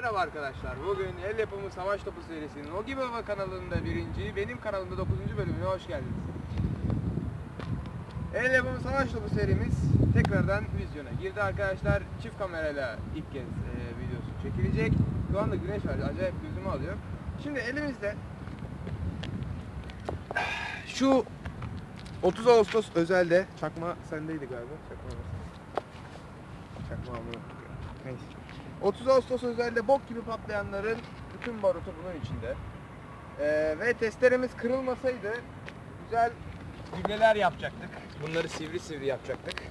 Merhaba arkadaşlar. Bugün el yapımı savaş topu serisinin Ogi Baba kanalında birinci, benim kanalımda 9. bölümüne hoş geldiniz. El yapımı savaş topu serimiz tekrardan vizyona girdi arkadaşlar. Çift kamerayla ilk kez e, videosu çekilecek. Şu anda güneş var. Acayip gözümü alıyor. Şimdi elimizde şu 30 Ağustos özelde çakma sendeydi galiba. Çakma Çakma. Neyse. 30 Ağustos özelde bok gibi patlayanların bütün barutu bunun içinde. Ee, ve testlerimiz kırılmasaydı güzel gübreler yapacaktık. Bunları sivri sivri yapacaktık.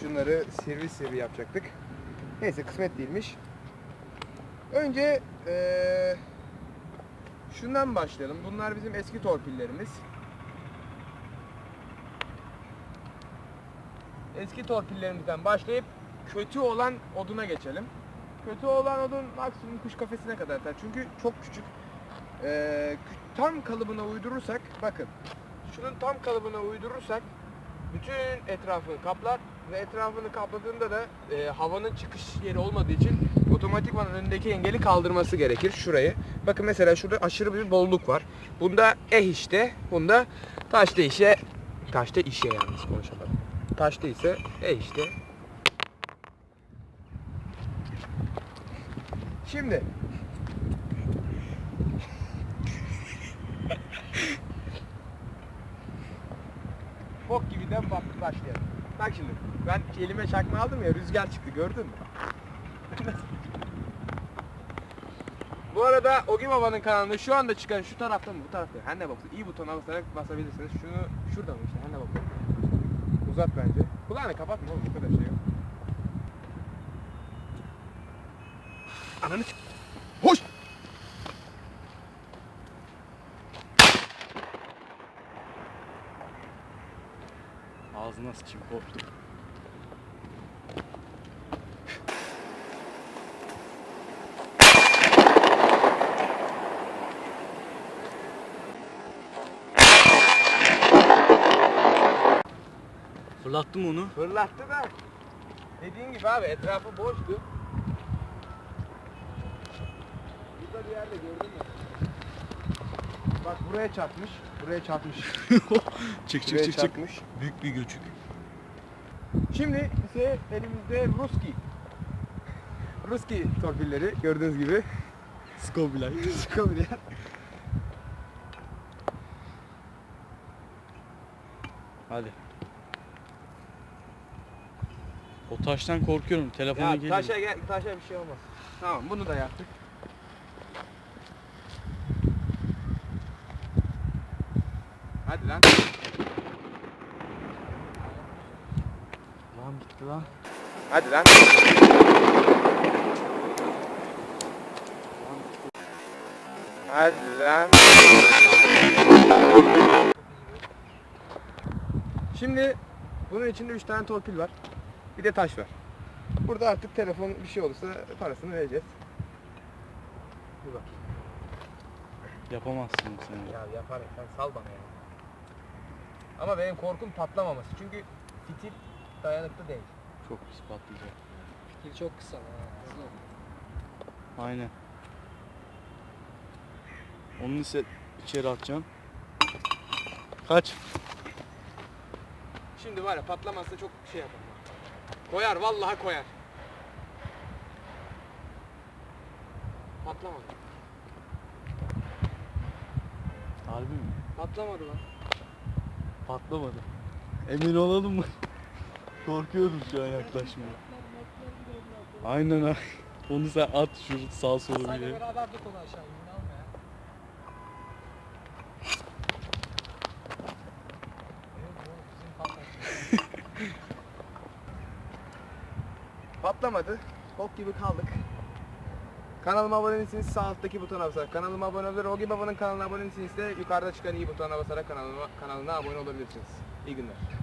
Şunları sivri sivri yapacaktık. Neyse kısmet değilmiş. Önce ee, şundan başlayalım. Bunlar bizim eski torpillerimiz. Eski torpillerimizden başlayıp kötü olan oduna geçelim. Kötü olan odun maksimum kuş kafesine kadar yeter. Çünkü çok küçük. Ee, tam kalıbına uydurursak, bakın. Şunun tam kalıbına uydurursak bütün etrafını kaplar ve etrafını kapladığında da e, havanın çıkış yeri olmadığı için otomatikman önündeki engeli kaldırması gerekir şurayı. Bakın mesela şurada aşırı bir bolluk var. Bunda eh işte, bunda taşta işe, taşta işe yalnız konuşamadım. Taşta ise eh işte. Şimdi Bok gibiden başlayalım. Bak şimdi ben elime çakma aldım ya rüzgar çıktı gördün mü? Bu arada Ogi Baba'nın kanalında şu anda çıkan şu tarafta mı bu tarafta her ne bakın iyi butona basarak basabilirsiniz. Şunu şurada mı işte her ne bakın. Uzat bence. Kulağını kapatma oğlum bu kadar şey yok. Ananı Hoş! Ağzına sıçayım korktum. Fırlattım onu. Fırlattı da dediğin gibi abi etrafı boştu. Burada bir yerde gördün mü? Bak buraya çarpmış, buraya çarpmış. çık çık buraya çık çık. çarpmış. Büyük bir göçük. Şimdi ise elimizde Ruski. Ruski torpilleri gördüğünüz gibi. Skobilay. Skobilya. Hadi. O taştan korkuyorum. Telefona Ya geliyor. taşa gel, taşa bir şey olmaz. Tamam bunu da yaptık. Hadi lan. Lan gitti lan. Hadi lan. Hadi lan. Şimdi bunun içinde 3 tane torpil var. Bir de taş var. Burada artık telefon bir şey olursa parasını vereceğiz. Bir bak. Yapamazsın sen. Ya yaparım sen sal bana ya. Ama benim korkum patlamaması. Çünkü fitil dayanıklı değil. Çok pis patlayacak. Fikir çok kısa. ha, hızlı ol. Aynen. Onu ise içeri atacağım. Kaç. Şimdi var ya patlamazsa çok şey yapar. Koyar vallahi koyar. Patlamadı. Harbi mi? Patlamadı lan. Patlamadı. Emin olalım mı? Korkuyorum şu an yaklaşmaya. Aynen ha. Onu sen at şu sağ sola bir yere. beraber dik onu aşağı inme alma ya. Yok oğlum bizim patlatacak. Patlamadı. Bok gibi kaldık. Kanalıma abone değilseniz sağ alttaki butona basarak kanalıma abone olabilir. O gibi babanın kanalına abone değilseniz de yukarıda çıkan iyi butona basarak kanalıma, kanalına abone olabilirsiniz. İyi günler.